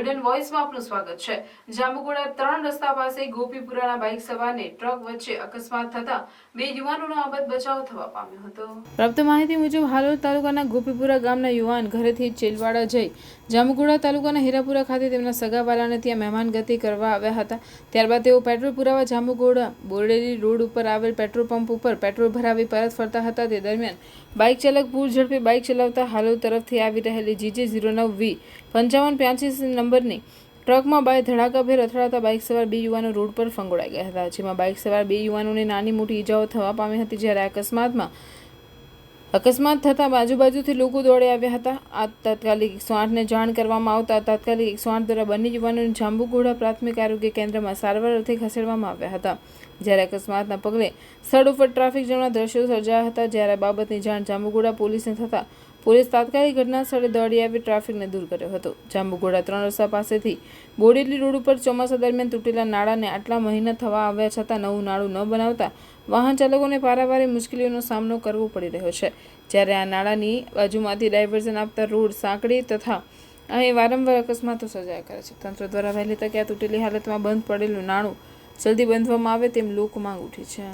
Golden વોઇસમાં આપનું સ્વાગત છે. જાંબુગોડા ત્રણ રસ્તા પાસે ગોપીપુરાના બાઇક સવારને ટ્રક વચ્ચે અકસ્માત થતા બે યુવાનોનો આબદ બચાવ થવા પામ્યો હતો. પ્રાપ્ત માહિતી મુજબ, હાલોલ તાલુકાના ગોપીપુરા ગામના યુવાન ઘરેથી ચેલવાડા જઈ જાંબુગોડા તાલુકાના હીરાપુરા ખાતે તેમના સગાવાલાને ત્યાં મહેમાન ગતિ કરવા આવ્યા હતા. ત્યારબાદ તેઓ પેટ્રોલ પુરાવા જાંબુગોડા બોરડેલી રોડ ઉપર આવેલ પેટ્રોલ પંપ ઉપર પેટ્રોલ ભરાવી પરત ફરતા હતા. તે દરમિયાન બાઇક ચાલક પૂર ઝડપે બાઇક ચલાવતા હાલોલ તરફથી આવી રહેલી જીજે ઝીરો નવ વી પંચાવન પ્યાસી નંબરની ટ્રકમાં બાય ધડાકાભેર અથડાતા બાઇક સવાર બે યુવાનો રોડ પર ફંગોળાઈ ગયા હતા, જેમાં બાઇક સવાર બે યુવાનોને નાની મોટી ઈજાઓ થવા પામી હતી, જ્યારે અકસ્માતમાં, અકસ્માત થતાં બાજુબાજુથી લોકો દોડી આવ્યા હતા. આ તાત્કાલિક એકસો આઠને જાણ કરવામાં આવતા તાત્કાલિક એકસો આઠ દ્વારા બંને યુવાનોને જાંબુઘોડા પ્રાથમિક આરોગ્ય કેન્દ્રમાં સારવાર અર્થે ખસેડવામાં આવ્યા હતા. જ્યારે અકસ્માતના પગલે સ્થળ ઉપર ટ્રાફિક જામના દ્રશ્યો સર્જાયા હતા, જ્યારે બાબતની જાણ જાંબુઘોડા પોલીસને થતાં પોલીસ તાત્કાલિક ઘટના સ્થળે દોડી આવી ટ્રાફિકને દૂર કર્યો હતો. જાંબુઘોડા ત્રણ રસ્તા પાસેથી બોડેલી રોડ ઉપર ચોમાસા દરમિયાન તૂટેલા નાળાને આટલા મહિના થવા આવ્યા છતાં નવું નાળું ન બનાવતા વાહન ચાલકોને પારાવારે મુશ્કેલીઓનો સામનો કરવો પડી રહ્યો છે. જ્યારે આ નાળાની બાજુમાંથી ડાયવર્ઝન આપતા રોડ સાંકડી તથા અહીં વારંવાર અકસ્માતો સર્જાયા કરે છે. તંત્ર દ્વારા વહેલી તકે આ તૂટેલી હાલતમાં બંધ પડેલું નાણું જલ્દી બંધવામાં આવે તેમ લોક માંગ ઉઠી છે.